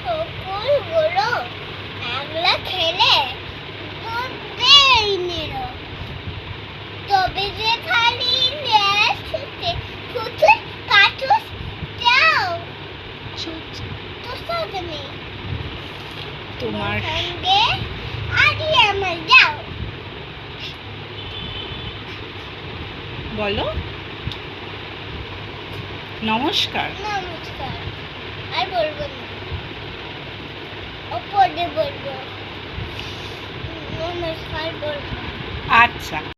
সকলগুলো আগলা খেলে দুধ বেড়ি তবে যে খালি ছুটে ছুটে কাটুস যাও তোমার সঙ্গে আদি আমার যাও বলো। নমস্কার। নমস্কার। বলব না। ওপরে বলব। নমস্কার আচ্ছা।